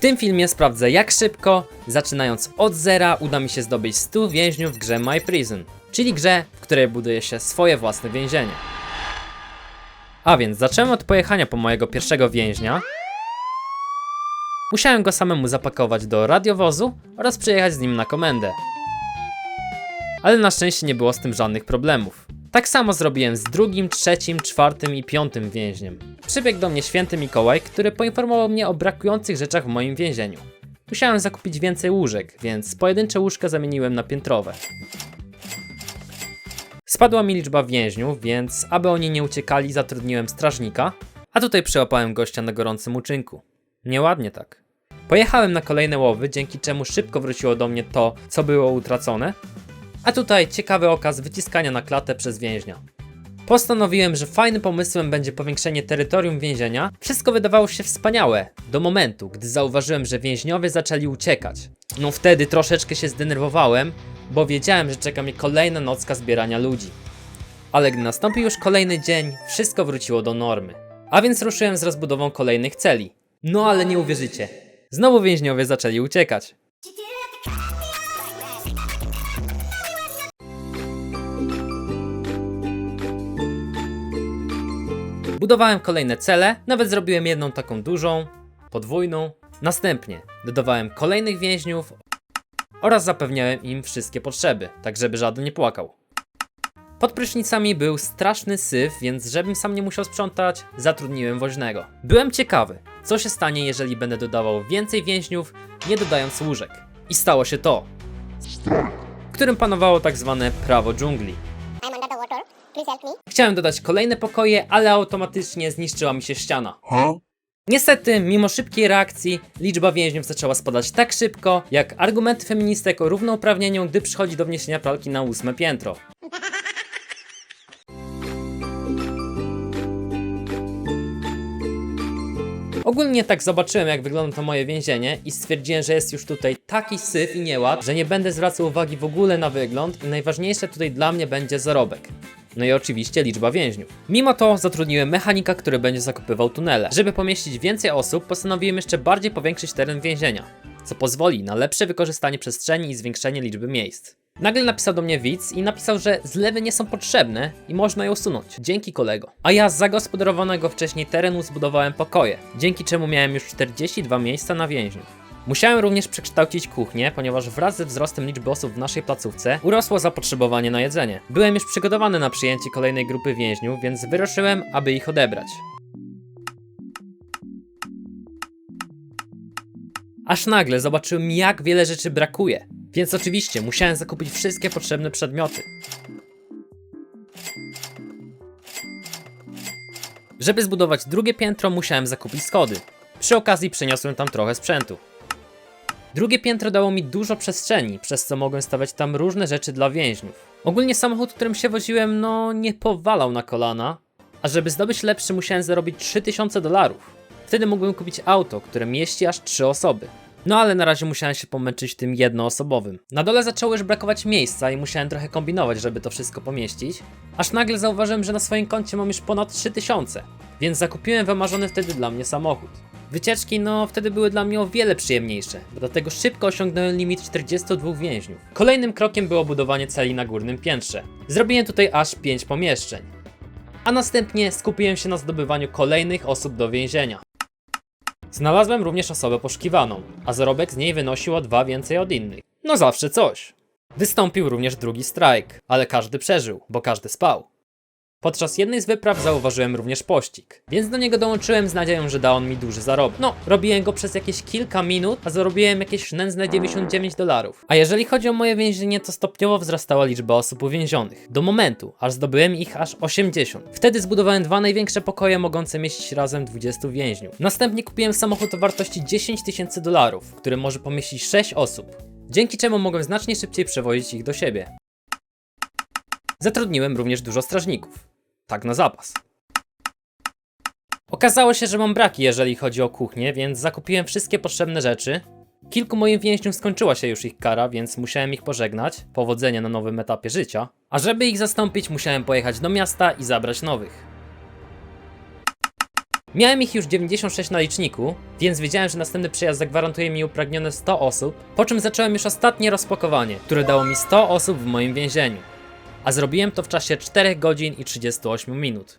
tym filmie sprawdzę jak szybko, zaczynając od zera, uda mi się zdobyć 100 więźniów w grze My Prison, czyli grze, w której buduje się swoje własne więzienie. A więc zacząłem od pojechania po mojego pierwszego więźnia. Musiałem go samemu zapakować do radiowozu oraz przyjechać z nim na komendę. Ale na szczęście nie było z tym żadnych problemów. Tak samo zrobiłem z drugim, trzecim, czwartym i piątym więźniem. Przybiegł do mnie święty Mikołaj, który poinformował mnie o brakujących rzeczach w moim więzieniu. Musiałem zakupić więcej łóżek, więc pojedyncze łóżka zamieniłem na piętrowe. Spadła mi liczba więźniów, więc aby oni nie uciekali, zatrudniłem strażnika, a tutaj przyłapałem gościa na gorącym uczynku. Nieładnie tak. Pojechałem na kolejne łowy, dzięki czemu szybko wróciło do mnie to, co było utracone, a tutaj ciekawy okaz wyciskania na klatę przez więźnia. Postanowiłem, że fajnym pomysłem będzie powiększenie terytorium więzienia. Wszystko wydawało się wspaniałe, do momentu, gdy zauważyłem, że więźniowie zaczęli uciekać. No wtedy troszeczkę się zdenerwowałem, bo wiedziałem, że czeka mnie kolejna nocka zbierania ludzi. Ale gdy nastąpił już kolejny dzień, wszystko wróciło do normy. A więc ruszyłem z rozbudową kolejnych celi. No ale nie uwierzycie. Znowu więźniowie zaczęli uciekać. Budowałem kolejne cele, nawet zrobiłem jedną taką dużą, podwójną. Następnie dodawałem kolejnych więźniów oraz zapewniałem im wszystkie potrzeby, tak żeby żaden nie płakał. Pod prysznicami był straszny syf, więc żebym sam nie musiał sprzątać, zatrudniłem woźnego. Byłem ciekawy, co się stanie, jeżeli będę dodawał więcej więźniów, nie dodając łóżek. I stało się to, w którym panowało tak zwane prawo dżungli. Chciałem dodać kolejne pokoje, ale automatycznie zniszczyła mi się ściana. Niestety, mimo szybkiej reakcji, liczba więźniów zaczęła spadać tak szybko, jak argumenty feministek o równouprawnieniu, gdy przychodzi do wniesienia pralki na ósme piętro. Ogólnie tak zobaczyłem, jak wygląda to moje więzienie i stwierdziłem, że jest już tutaj taki syf i nieład, że nie będę zwracał uwagi w ogóle na wygląd i najważniejsze tutaj dla mnie będzie zarobek. No i oczywiście liczba więźniów. Mimo to zatrudniłem mechanika, który będzie zakupywał tunele. Żeby pomieścić więcej osób, postanowiłem jeszcze bardziej powiększyć teren więzienia, co pozwoli na lepsze wykorzystanie przestrzeni i zwiększenie liczby miejsc. Nagle napisał do mnie widz i napisał, że zlewy nie są potrzebne i można je usunąć. Dzięki kolego. A ja z zagospodarowanego wcześniej terenu zbudowałem pokoje, dzięki czemu miałem już 42 miejsca na więźniów. Musiałem również przekształcić kuchnię, ponieważ wraz ze wzrostem liczby osób w naszej placówce urosło zapotrzebowanie na jedzenie. Byłem już przygotowany na przyjęcie kolejnej grupy więźniów, więc wyruszyłem, aby ich odebrać. Aż nagle zobaczyłem, jak wiele rzeczy brakuje, więc oczywiście musiałem zakupić wszystkie potrzebne przedmioty. Żeby zbudować drugie piętro, musiałem zakupić schody. Przy okazji przeniosłem tam trochę sprzętu. Drugie piętro dało mi dużo przestrzeni, przez co mogłem stawiać tam różne rzeczy dla więźniów. Ogólnie samochód, którym się woziłem, no nie powalał na kolana, a żeby zdobyć lepszy musiałem zarobić 3000 dolarów. Wtedy mógłbym kupić auto, które mieści aż 3 osoby. No ale na razie musiałem się pomęczyć tym jednoosobowym. Na dole zaczęło już brakować miejsca i musiałem trochę kombinować, żeby to wszystko pomieścić. Aż nagle zauważyłem, że na swoim koncie mam już ponad 3000, więc zakupiłem wymarzony wtedy dla mnie samochód. Wycieczki, no wtedy były dla mnie o wiele przyjemniejsze, bo do tego szybko osiągnąłem limit 42 więźniów. Kolejnym krokiem było budowanie celi na górnym piętrze. Zrobiłem tutaj aż 5 pomieszczeń. A następnie skupiłem się na zdobywaniu kolejnych osób do więzienia. Znalazłem również osobę poszukiwaną, a zarobek z niej wynosił o dwa więcej od innych. No zawsze coś. Wystąpił również drugi strajk, ale każdy przeżył, bo każdy spał. Podczas jednej z wypraw zauważyłem również pościg, więc do niego dołączyłem z nadzieją, że da on mi duży zarobek. No, robiłem go przez jakieś kilka minut, a zarobiłem jakieś nędzne 99 dolarów. A jeżeli chodzi o moje więzienie, to stopniowo wzrastała liczba osób uwięzionych. Do momentu, aż zdobyłem ich aż 80. Wtedy zbudowałem dwa największe pokoje mogące mieścić razem 20 więźniów. Następnie kupiłem samochód o wartości 10 tysięcy dolarów, który może pomieścić 6 osób. Dzięki czemu mogłem znacznie szybciej przewozić ich do siebie. Zatrudniłem również dużo strażników. Tak na zapas. Okazało się, że mam braki, jeżeli chodzi o kuchnię, więc zakupiłem wszystkie potrzebne rzeczy. Kilku moim więźniom skończyła się już ich kara, więc musiałem ich pożegnać. Powodzenia na nowym etapie życia. A żeby ich zastąpić, musiałem pojechać do miasta i zabrać nowych. Miałem ich już 96 na liczniku, więc wiedziałem, że następny przyjazd zagwarantuje mi upragnione 100 osób, po czym zacząłem już ostatnie rozpakowanie, które dało mi 100 osób w moim więzieniu a zrobiłem to w czasie 4 godzin i 38 minut.